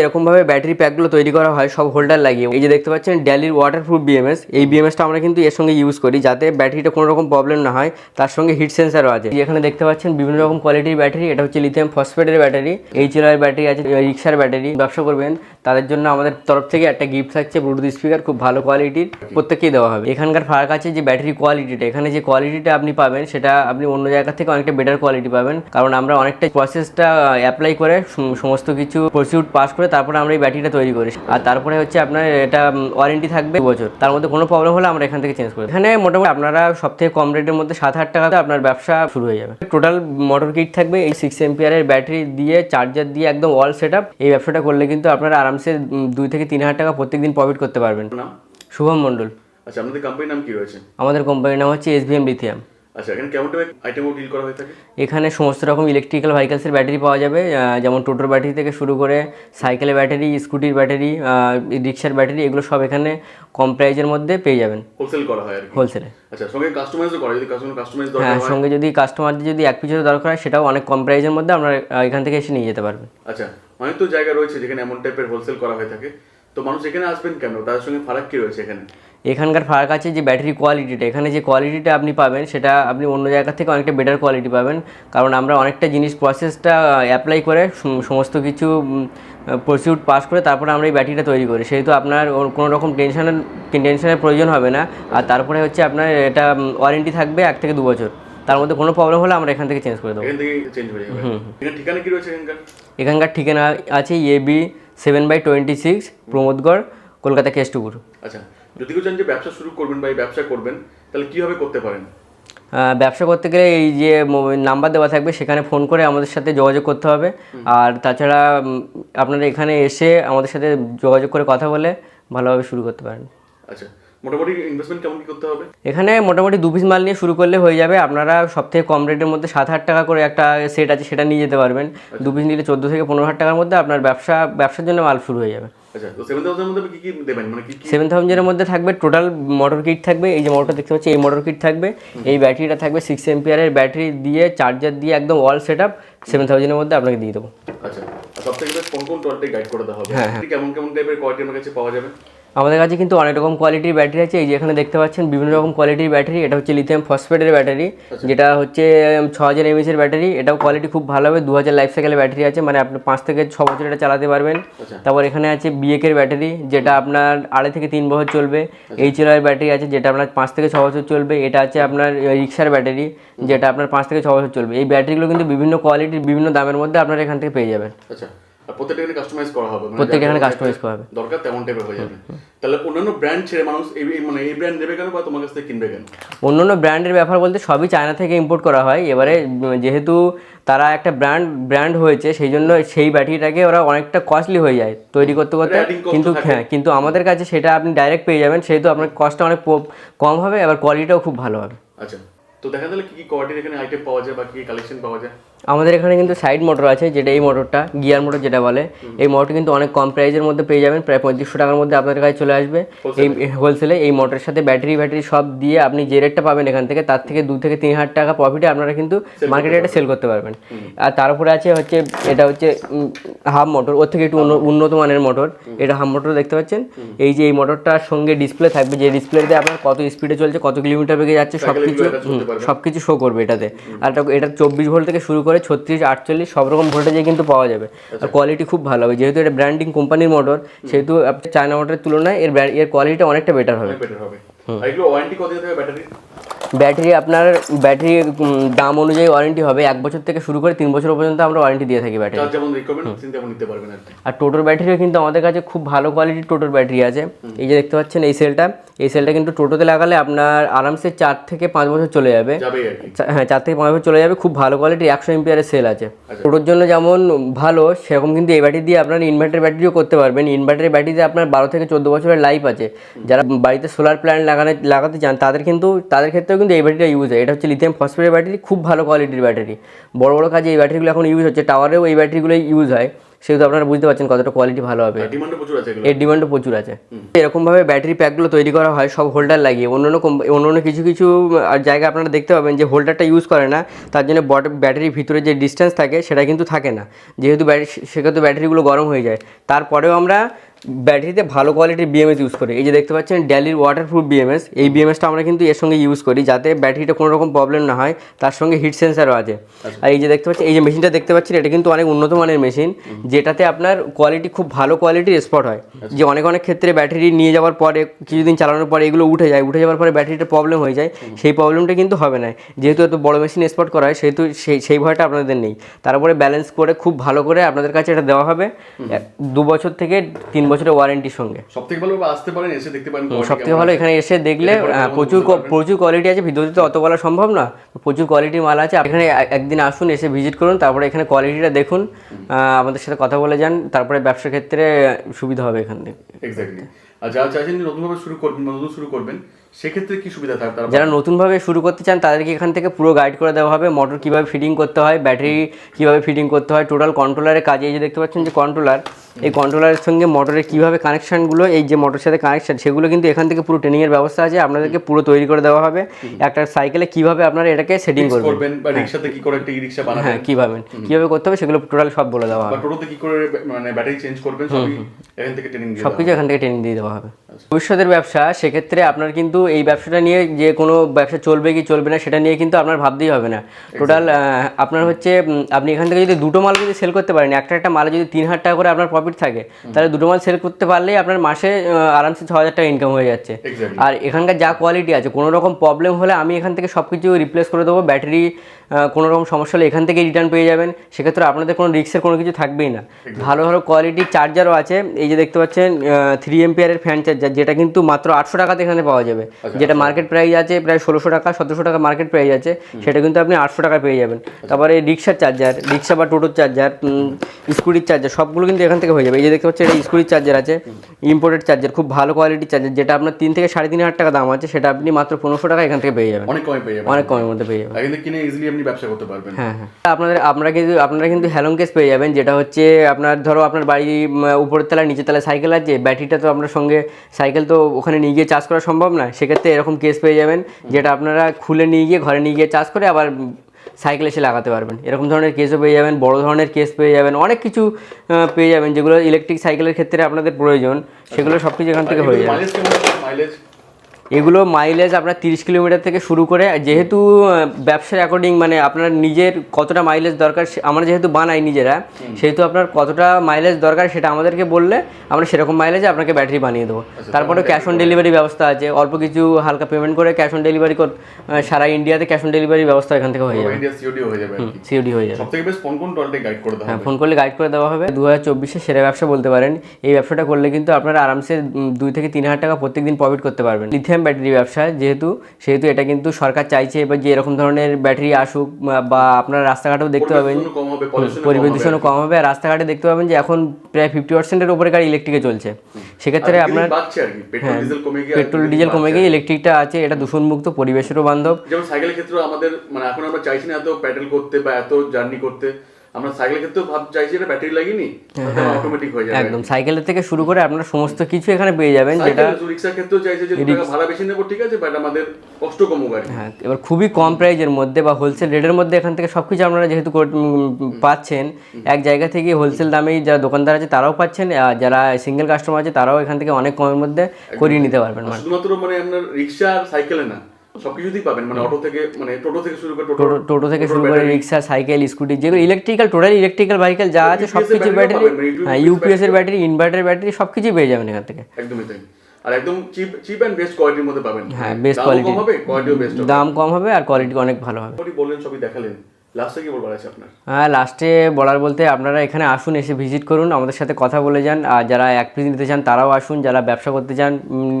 এরকম ভাবে ব্যাটারি প্যাকগুলো তৈরি করা হয়, সব হোল্ডার লাগিয়ে। এই যে দেখতে পাচ্ছেন ড্যালির ওয়াটারপ্রুফ বিএমএস এই বিএমএসটা আমরা কিন্তু এর সঙ্গে ইউজ করি, যাতে ব্যাটারিটা কোনো রকম প্রবলেম না হয়। তার সঙ্গে হিট সেন্সারও আছে। এখানে দেখতে পাচ্ছেন, বিভিন্ন রকম কোয়ালিটির ব্যাটারি এটা হচ্ছে লিথিয়াম ফসফেটের ব্যাটারি এইচ এল ব্যাটারি আছে রিক্সার ব্যাটারি ব্যবসা করবেন, তাদের জন্য আমাদের তরফ থেকে একটা গিফট থাকছে ব্লুটুথ স্পিকার খুব ভালো কোয়ালিটির প্রত্যেককেই দেওয়া হবে। এখানকার ফারাক আছে যে ব্যাটারি কোয়ালিটিটা এখানে যে কোয়ালিটিটা আপনি পাবেন, সেটা আপনি অন্য জায়গা থেকে অনেকটা বেটার কোয়ালিটি পাবেন। কারণ আমরা অনেকটা প্রসেসটা অ্যাপ্লাই করে সমস্ত কিছু প্রসিউট পাস করে তারপরে আমরা এই ব্যাটারিটা তৈরি করি। আর তারপরে হচ্ছে আপনার এটা ওয়ারেন্টি থাকবে বছর। তার মধ্যে কোনো প্রবলেম হলে আমরা এখান থেকে চেঞ্জ করি এখানে মোটামুটি আপনারা সব থেকে কম রেটের মধ্যে সাত হাজার টাকাতে আপনার ব্যবসা শুরু হয়ে যাবে। টোটাল মোটর কিট থাকবে এই সিক্স এমপিয়ারের ব্যাটারি দিয়ে চার্জার দিয়ে একদম অল সেট এই ব্যবসাটা করলে কিন্তু আপনারা আরামসে দুই থেকে তিন হাজার টাকা প্রত্যেকদিন প্রফিট করতে পারবেন। শুভম মণ্ডল। আচ্ছা আপনাদের কোম্পানির নাম কি রয়েছে? আমাদের কোম্পানির নাম হচ্ছে এসবিএম লিথিয়াম আচ্ছা এখানে কেমন টাইপের আইটেমও ডিল করা হয়ে থাকে? এখানে সমস্ত রকম ইলেকট্রিক্যাল ভেহিকেলসের ব্যাটারি পাওয়া যাবে। যেমন টোটোর ব্যাটারি থেকে শুরু করে সাইকেলের ব্যাটারি স্কুটির ব্যাটারি রিক্সার ব্যাটারি এগুলো সব এখানে কম প্রাইজের মধ্যে পেয়ে যাবেন। হোলসেল করা হয় আর হোলসেলে আচ্ছা সঙ্গে কাস্টমাইজও করা যদি কাস্টমার কাস্টমাইজ দরকার হ্যাঁ সঙ্গে যদি কাস্টমারদের যদি এক পিছনে দরকার হয় সেটাও অনেক কম প্রাইজের মধ্যে আমরা এখান থেকে এসে নিয়ে যেতে পারবেন। আচ্ছা অনেক তো জায়গা রয়েছে যেখানে এমন টাইপের হোলসেল করা হয়ে থাকে। তো মানুষ এখানে আসবেন কেন? তার সঙ্গে ফারাক কি রয়েছে এখানে? এখানকার ফারাক আছে যে ব্যাটারি কোয়ালিটিটা এখানে যে কোয়ালিটিটা আপনি পাবেন সেটা আপনি অন্য জায়গা থেকে অনেকটা বেটার কোয়ালিটি পাবেন। কারণ আমরা অনেকটা জিনিস প্রসেসটা অ্যাপ্লাই করে সমস্ত কিছু প্রসিউট পাস করে তারপরে আমরা এই ব্যাটারিটা তৈরি করি। সেহেতু আপনার কোনো রকম টেনশনের টেনশনের প্রয়োজন হবে না। আর তারপরে হচ্ছে আপনার এটা ওয়ারেন্টি থাকবে এক থেকে দু বছর। তার মধ্যে কোনো প্রবলেম হলে আমরা এখান থেকে চেঞ্জ করে দেবো। এখান থেকে চেঞ্জ যাবে। এখানে ঠিকানা কি রয়েছে এখানকার? এখানকার ঠিকানা আছে AB seven by twenty six Pramodgarh Kolkata Keshtopur. আচ্ছা যদি কেউ চান যে ব্যবসা শুরু করবেন বা এই ব্যবসা করবেন তাহলে কীভাবে করতে পারেন? ব্যবসা করতে গেলে এই যে নাম্বার দেওয়া থাকবে সেখানে ফোন করে আমাদের সাথে যোগাযোগ করতে হবে। আর তাছাড়া আপনারা এখানে এসে আমাদের সাথে যোগাযোগ করে কথা বলে ভালোভাবে শুরু করতে পারেন। আচ্ছা মোটামুটি ইনভেস্টমেন্ট কেমন কি করতে হবে? এখানে মোটামুটি দু পিস মাল নিয়ে শুরু করলে হয়ে যাবে। আপনারা সব থেকে কম রেটের মধ্যে সাত হাজার টাকা করে একটা সেট আছে সেটা নিয়ে যেতে পারবেন। দু পিস নিলে চোদ্দ থেকে পনেরো হাজার টাকার মধ্যে আপনার ব্যবসা ব্যবসার জন্য মাল শুরু হয়ে যাবে। আচ্ছা সেভেন থাউজেন্ড মধ্যে কি কি দেবেন? মানে থাউজেন্ডের মধ্যে থাকবে টোটাল মোটর কিট থাকবে। এই যে মোটর দেখতে পাচ্ছি এই মোটর কিট থাকবে। এই ব্যাটারিটা থাকবে সিক্স এমপিয়ারের ব্যাটারি দিয়ে চার্জার দিয়ে একদম অল সেট আপ সেভেন থাউজেন্ডের মধ্যে আপনাকে দিয়ে দেবো। আচ্ছা সব থেকে বেশ কোন কোন টোয়ালটি গাইড করে দেওয়া হবে? হ্যাঁ, কেমন কেমন টাইপের কোয়ালিটি আমার কাছে পাওয়া যাবে? আমাদের কাছে কিন্তু অনেক রকম কোয়ালিটির ব্যাটারি আছে। এই যে এখানে দেখতে পাচ্ছেন বিভিন্ন রকম কোয়ালিটির ব্যাটারি এটা হচ্ছে লিথিয়াম ফসফেটের ব্যাটারি যেটা হচ্ছে ছ হাজার এমএসের ব্যাটারি এটাও কোয়ালিটি খুব ভালো হবে। দু হাজার লাইফ সাইকেলের ব্যাটারি আছে। মানে আপনি পাঁচ থেকে ছ বছর এটা চালাতে পারবেন। আচ্ছা। তারপর এখানে আছে বিএকের ব্যাটারি যেটা আপনার আড়াই থেকে তিন বছর চলবে। এইচ এল ব্যাটারি আছে যেটা আপনার পাঁচ থেকে ছ বছর চলবে। এটা আছে আপনার রিক্সার ব্যাটারি যেটা আপনার পাঁচ থেকে ছ বছর চলবে। এই ব্যাটারিগুলো কিন্তু বিভিন্ন কোয়ালিটির বিভিন্ন দামের মধ্যে আপনারা এখান থেকে পেয়ে যাবেন। আচ্ছা। প্রত্যেকটা এখানে কাস্টমাইজ করা হবে। মানে প্রত্যেকটা এখানে কাস্টমাইজ করা হবে। দরকার তেমন টাইপের হয়ে যাবে। তাহলে অন্যান্য ব্র্যান্ড ছেড়ে মানুষ এই মানে এই ব্র্যান্ড নেবে কেন বা তোমার কাছ থেকে কিনবে কেন? অন্য অন্য ব্র্যান্ডের ব্যাপার বলতে সবই চায়না থেকে ইম্পোর্ট করা হয়। এবারে যেহেতু তারা একটা ব্র্যান্ড ব্র্যান্ড হয়েছে সেই জন্য সেই ব্যাটারিটাকে ওরা অনেকটা কস্টলি হয়ে যায় তৈরি করতে করতে। কিন্তু হ্যাঁ কিন্তু আমাদের কাছে সেটা আপনি ডাইরেক্ট পেয়ে যাবেন। সেহেতু আপনার কস্টটা অনেক কম হবে এবার কোয়ালিটিটাও খুব ভালো হবে। আচ্ছা। তো দেখা তাহলে কি কি কোয়ালিটির এখানে আইটেম পাওয়া যায় বা কি কালেকশন পাওয়া যায়? আমাদের এখানে কিন্তু সাইড মোটর আছে যেটা এই মোটরটা গিয়ার মোটর যেটা বলে। এই মোটর কিন্তু অনেক কম প্রাইজের মধ্যে পেয়ে যাবেন প্রায় পঁয়ত্রিশশো টাকার মধ্যে আপনাদের কাছে চলে আসবে। এই হোলসেলে এই মোটরের সাথে ব্যাটারি ব্যাটারি সব দিয়ে আপনি যে রেটটা পাবেন এখান থেকে তার থেকে দু থেকে তিন হাজার টাকা প্রফিটে আপনারা কিন্তু মার্কেটে এটা সেল করতে পারবেন। আর তার উপরে আছে হচ্ছে এটা হচ্ছে হাফ মোটর ওর থেকে একটু উন্নত মানের মোটর এটা হাফ মোটর দেখতে পাচ্ছেন? এই যে এই মোটরটার সঙ্গে ডিসপ্লে থাকবে যে ডিসপ্লেতে আপনার কত স্পিডে চলছে কত কিলোমিটার বেগে যাচ্ছে সব কিছু। সব কিছু শো করবে এটাতে। আর এটা চব্বিশ ভোল্ট থেকে শুরু করে ছত্রিশ আটচল্লিশ সব রকম ভোল্টেজে কিন্তু পাওয়া যাবে। আর কোয়ালিটি খুব ভালো হবে। যেহেতু এটা ব্র্যান্ডিং কোম্পানির মোটর সেহেতু চায়না মোটরের তুলনায় এর এর কোয়ালিটি অনেকটা বেটার হবে। ব্যাটারি আপনার ব্যাটারি দাম অনুযায়ী ওয়ারেন্টি হবে। এক বছর থেকে শুরু করে তিন বছর পর্যন্ত আমরা ওয়ারেন্টি দিয়ে থাকি ব্যাটারি আর টোটোর ব্যাটারিও কিন্তু আমাদের কাছে খুব ভালো কোয়ালিটির টোটোর ব্যাটারি আছে। এই যে দেখতে পাচ্ছেন এই সেলটা এই সেলটা কিন্তু টোটোতে লাগালে আপনার আরামসে চার থেকে পাঁচ বছর চলে যাবে। হ্যাঁ চার থেকে পাঁচ বছর চলে যাবে খুব ভালো কোয়ালিটির একশো এমপিয়ারের সেল আছে। টোটোর জন্য যেমন ভালো সেরকম কিন্তু এই ব্যাটারি দিয়ে আপনার ইনভার্টার ব্যাটারিও করতে পারবেন। ইনভার্টারের ব্যাটারিতে আপনার বারো থেকে চোদ্দ বছরের লাইফ আছে। যারা বাড়িতে সোলার প্ল্যান্ট লাগানো লাগাতে চান তাদের কিন্তু তাদের ক্ষেত্রেও কিন্তু এই ব্যাটারিটা ইউজ হয়। এটা হচ্ছে লিথিয়াম ফসফেটের ব্যাটারি খুব ভালো কোয়ালিটির ব্যাটারি বড় বড় কাজে এই ব্যাটারিগুলো এখন ইউজ হচ্ছে। টাওয়ারেও এই ব্যাটারিগুলোই ইউজ হয়। সেহেতু আপনারা বুঝতে পারছেন কতটা কোয়ালিটি ভালো হবে। এর ডিমান্ডও প্রচুর আছে। এরকমভাবে ব্যাটারি প্যাকগুলো তৈরি করা হয় সব হোল্ডার লাগিয়ে। অন্য অন্য অন্য কিছু কিছু আর জায়গায় আপনারা দেখতে পাবেন যে হোল্ডারটা ইউজ করে না। তার জন্য ব্যাটারির ভিতরে যে ডিস্টেন্স থাকে সেটা কিন্তু থাকে না। যেহেতু ব্যাটারি সেক্ষেত্রে ব্যাটারিগুলো গরম হয়ে যায়। তারপরেও আমরা ব্যাটারিতে ভালো কোয়ালিটির বিএমএস ইউজ করি। এই যে দেখতে পাচ্ছেন ড্যালির ওয়াটারপ্রুফ বিএমএস এই বিএমএসটা আমরা কিন্তু এর সঙ্গে ইউজ করি যাতে ব্যাটারিটা কোনো রকম প্রবলেম না হয় তার সঙ্গে হিট সেন্সারও আছে। আর এই যে দেখতে পাচ্ছেন এই যে মেশিনটা দেখতে পাচ্ছেন এটা কিন্তু অনেক উন্নত মানের মেশিন যেটাতে আপনার কোয়ালিটি খুব ভালো কোয়ালিটির স্পট হয়। যে অনেক অনেক ক্ষেত্রে ব্যাটারি নিয়ে যাওয়ার পরে কিছুদিন চালানোর পরে এগুলো উঠে যায় উঠে যাওয়ার পরে ব্যাটারিটা প্রবলেম হয়ে যায় সেই প্রবলেমটা কিন্তু হবে না। যেহেতু এত বড় মেশিন স্পট করা হয় সেহেতু সেই সেই ভয়টা আপনাদের নেই। তারপরে ব্যালেন্স করে খুব ভালো করে আপনাদের কাছে এটা দেওয়া হবে। দু বছর থেকে তিন বছরের ওয়ারেন্টির সঙ্গে। সবথেকে ভালো আসতে পারেন এসে দেখতে পারেন quality সব থেকে কেমন ভালো এখানে এসে দেখলে প্রচুর। প্রচুর কোয়ালিটি আছে ভিডিওতে তো অত বলা সম্ভব না। প্রচুর কোয়ালিটির মাল আছে এখানে একদিন আসুন এসে ভিজিট করুন তারপরে এখানে কোয়ালিটিটা দেখুন আমাদের সাথে কথা বলে যান তারপরে ব্যবসার ক্ষেত্রে সুবিধা হবে এখান থেকে। এক্স্যাক্টলি আর যারা চাইছেন নতুনভাবে শুরু করবেন নতুন শুরু করবেন সেক্ষেত্রে কি সুবিধা থাকে তারা যারা নতুনভাবে শুরু করতে চান তাদেরকে এখান থেকে পুরো গাইড করে দেওয়া হবে। মোটর কীভাবে ফিটিং করতে হয় ব্যাটারি কীভাবে ফিটিং করতে হয় টোটাল কন্ট্রোলারের কাজে এই যে দেখতে পাচ্ছেন যে কন্ট্রোলার এই কন্ট্রোলারের সঙ্গে মোটরের কীভাবে কানেকশানগুলো এই যে মোটরের সাথে কানেকশান সেগুলো কিন্তু এখান থেকে পুরো ট্রেনিংয়ের ব্যবস্থা আছে। আপনাদেরকে পুরো তৈরি করে দেওয়া হবে। একটা সাইকেলে কীভাবে আপনারা এটাকে সেটিং করবেন। বা রিক্সাতে কি করে একটা ই রিক্সা বানাবেন। হ্যাঁ কীভাবে কীভাবে করতে হবে সেগুলো টোটাল সব বলে দেওয়া হবে। টোটোতে কি করে মানে ব্যাটারি চেঞ্জ করবেন সবই এখান থেকে ট্রেনিং দিয়ে সব কিছু এখান থেকে ট্রেনিং দিয়ে দেওয়া হবে। ভবিষ্যতের ব্যবসা সেক্ষেত্রে আপনার কিন্তু এই ব্যবসাটা নিয়ে যে কোনো ব্যবসা চলবে কি চলবে না সেটা নিয়ে কিন্তু আপনার ভাবতেই হবে না। টোটাল আপনার হচ্ছে আপনি এখান থেকে যদি দুটো মাল যদি সেল করতে পারেন একটা একটা মালে যদি তিন হাজার টাকা করে আপনার প্রফিট থাকে তাহলে দুটো মাল সেল করতে পারলেই আপনার মাসে আরামসে ছ হাজার টাকা ইনকাম হয়ে যাচ্ছে। আর এখানকার যা কোয়ালিটি আছে কোনো রকম প্রবলেম হলে আমি এখান থেকে সব কিছু রিপ্লেস করে দেবো ব্যাটারি কোনো রকম সমস্যা হলে এখান থেকে রিটার্ন পেয়ে যাবেন। সেক্ষেত্রে আপনাদের কোনো রিক্সের কোনো কিছু থাকবেই না। ভালো ভালো কোয়ালিটির চার্জারও আছে এই যে দেখতে পাচ্ছেন থ্রি এমপিয়ারের ফ্যান চার্জার যেটা কিন্তু মাত্র আটশো টাকাতে এখানে পাওয়া যাবে। যেটা মার্কেট প্রাইস আছে প্রায় ষোলোশো টাকা সতেরোশো টাকা মার্কেট প্রাইস আছে সেটা কিন্তু আপনি আটশো টাকা পেয়ে যাবেন। তারপরে রিক্সার চার্জার রিক্সা বা টোটোর চার্জার স্কুটির চার্জার সবগুলো কিন্তু এখান থেকে হয়ে যাবে। এই যে দেখতে পাচ্ছেন এটা স্কুটির চার্জার আছে ইম্পোর্টেড চার্জার খুব ভালো কোয়ালিটির চার্জার যেটা আপনার তিন থেকে সাড়ে তিন হাজার টাকা দাম আছে সেটা আপনি মাত্র পনেরোশো টাকা এখান থেকে পেয়ে যাবেন। অনেক কমে পেয়ে যাবেন। অনেক কমের মধ্যে পেয়ে যাবেন। কিন্তু কিনে ইজিলি আপনি ব্যবসা করতে পারবেন। হ্যাঁ হ্যাঁ। আপনাদের আপনারা কিন্তু আপনারা কিন্তু হ্যালং কেস পেয়ে যাবেন যেটা হচ্ছে আপনার ধরো আপনার বাড়ি উপরের তলায় নিচের তলায় সাইকেল আছে ব্যাটারিটা তো আপনার সঙ্গে সাইকেল তো ওখানে নিয়ে গিয়ে চার্জ করা সম্ভব না সেক্ষেত্রে এরকম কেস পেয়ে যাবেন, যেটা আপনারা খুলে নিয়ে গিয়ে, ঘরে নিয়ে গিয়ে চাষ করে আবার সাইকেলে এসে লাগাতে পারবেন। এরকম ধরনের কেসও পেয়ে যাবেন, বড় ধরনের কেস পেয়ে যাবেন, অনেক কিছু পেয়ে যাবেন, যেগুলো ইলেকট্রিক সাইকেলের ক্ষেত্রে আপনাদের প্রয়োজন, সেগুলো সব কিছু এখান থেকে হয়ে যাবে। এগুলো মাইলেজ আপনার তিরিশ কিলোমিটার থেকে শুরু করে যেহেতু ব্যবসার অ্যাকর্ডিং মানে আপনার নিজের কতটা মাইলেজ দরকার সে- আমরা যেহেতু বানাই নিজেরা সেহেতু আপনার কতটা মাইলেজ দরকার সেটা আমাদেরকে বললে আমরা সেরকম মাইলেজে আপনাকে ব্যাটারি বানিয়ে দেবো। তারপরে ক্যাশ অন ডেলিভারি ব্যবস্থা আছে অল্প কিছু হালকা পেমেন্ট করে ক্যাশ অন ডেলিভারি সারা ইন্ডিয়াতে ক্যাশ অন ডেলিভারি ব্যবস্থা এখান থেকে হয়ে যাবে। সিওডি হয়ে যাবে হয়ে ফোন করলে গাইড করে দেওয়া হবে। দু হাজার চব্বিশে সেরা ব্যবসা বলতে পারেন এই ব্যবসাটা করলে কিন্তু আপনারা আরামসে দুই থেকে তিন হাজার টাকা প্রত্যেক দিন প্রফিট করতে পারবেন। লিথিয়াম ব্যাটারি ব্যবসা যেহেতু সেহেতু এটা কিন্তু সরকার চাইছে এবার যে এরকম ধরনের ব্যাটারি আসুক বা- আপনারা রাস্তাঘাটেও দেখতে পাবেন। পরিবেশ দূষণও কম হবে। আর রাস্তাঘাটে দেখতে পাবেন যে এখন প্রায় ফিফটি পার্সেন্টের উপরে গাড়ি ইলেকট্রিকে চলছে। সেক্ষেত্রে আপনার হ্যাঁ, পেট্রোল ডিজেল কমে গিয়ে পেট্রোল ডিজেল কমে গিয়ে ইলেকট্রিকটা আছে এটা দূষণমুক্ত পরিবেশেরও বান্ধব। যেমন সাইকেলের ক্ষেত্রে আমাদের মানে এখন আমরা চাইছি না এত প্যাডেল করতে বা এত জার্নি করতে। আমরা সাইকেলের ক্ষেত্রেও ভাব চাইছি এটা ব্যাটারি লাগিয়ে অটোমেটিক হয়ে যাবে। একদম সাইকেলের থেকে শুরু করে আপনারা সমস্ত কিছু এখানে পেয়ে যাবেন যেটা রিক্সার ক্ষেত্রেও চাইছে যে টাকা ভাড়া বেশি নেব ঠিক আছে বাট আমাদের কষ্ট কমুক আর কি। হ্যাঁ এবার খুবই কম প্রাইজের মধ্যে বা হোলসেল রেটের মধ্যে এখান থেকে সব কিছু আপনারা যেহেতু পাচ্ছেন এক জায়গা থেকে হোলসেল দামেই যারা দোকানদার আছে তারাও পাচ্ছেন আর যারা সিঙ্গেল কাস্টমার আছে তারাও এখান থেকে অনেক কমের মধ্যে করিয়ে নিতে পারবেন। মানে শুধুমাত্র মানে আপনার রিক্সা আর সাইকেলে না সবকিছুতেই পাবেন মানে অটো থেকে মানে টোটো থেকে শুরু করে টোটো টোটো থেকে শুরু করে রিক্সা সাইকেল স্কুটি যেগুলো ইলেকট্রিক্যাল টোটাল ইলেকট্রিক্যাল ভেহিকেল যা আছে সব UPS এর কিছু battery ব্যাটারি মানে হ্যাঁ ইউপিএস এর ব্যাটারি ইনভার্টার ব্যাটারি সবকিছুই পেয়ে যাবেন এখান থেকে। একদমই তাই। আর একদম চিপ চিপ এন্ড বেস্ট কোয়ালিটির মধ্যে পাবেন। হ্যাঁ বেস্ট কোয়ালিটি কম হবে কোয়ালিটিও বেস্ট হবে। দাম কম হবে আর কোয়ালিটি অনেক ভালো হবে। বললেন সবই দেখালেন। লাস্টে কি বলবার আছে আপনার? হ্যাঁ লাস্টে বলার বলতে আপনারা এখানে আসুন এসে ভিজিট করুন আমাদের সাথে কথা বলে যান আর যারা এক পিস নিতে চান তারাও আসুন যারা ব্যবসা করতে চান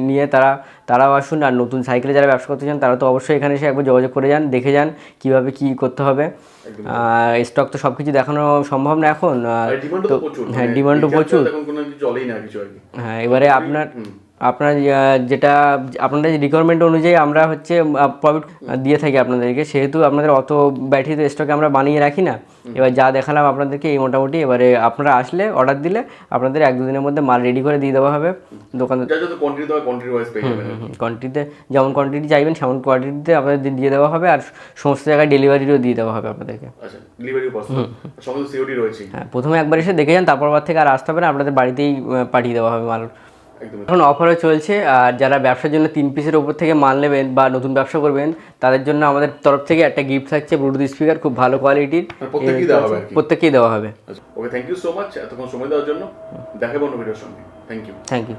নিয়ে তারা তারাও আসুন আর নতুন সাইকেলে যারা ব্যবসা করতে চান তারা তো অবশ্যই এখানে এসে একবার যোগাযোগ করে যান দেখে যান কীভাবে কি করতে হবে। আর স্টক তো সব কিছু দেখানো সম্ভব না এখন হ্যাঁ মানে ডিমান্ডও প্রচুর। কি। হ্যাঁ এবারে আপনার। আপনার যেটা আপনাদের রিকোয়ারমেন্ট অনুযায়ী আমরা হচ্ছে প্রফিট দিয়ে থাকি আপনাদেরকে সেহেতু আপনাদের অত ব্যাটারি তো স্টকে আমরা বানিয়ে রাখি না। এবার যা দেখালাম আপনাদেরকে এই মোটামুটি এবারে আপনারা আসলে অর্ডার দিলে আপনাদের এক দুদিনের মধ্যে মাল রেডি করে দিয়ে দেওয়া হবে। দোকান কোয়ান্টিটিতে যেমন কোয়ান্টিটি চাইবেন সেমন কোয়ান্টিটিতে আপনাদের দিয়ে দেওয়া হবে আর সমস্ত জায়গায় ডেলিভারিও দিয়ে দেওয়া হবে আপনাদেরকে। আচ্ছা হ্যাঁ প্রথমে একবার এসে দেখে যান তারপর থেকে আর আসতে হবে না আপনাদের বাড়িতেই পাঠিয়ে দেওয়া হবে মাল। এখন অফারও চলছে আর যারা ব্যবসার জন্য তিন পিসের ওপর থেকে মাল নেবেন বা নতুন ব্যবসা করবেন তাদের জন্য আমাদের তরফ থেকে একটা গিফট থাকছে ব্লুটুথ স্পিকার খুব ভালো কোয়ালিটির প্রত্যেকেই দেওয়া হবে আর প্রত্যেককেই দেওয়া হবে। Okay thank you so much এতক্ষণ সময় দেওয়ার জন্য। দেখাবো অন্য ভিডিওর সঙ্গে। Thank you thank you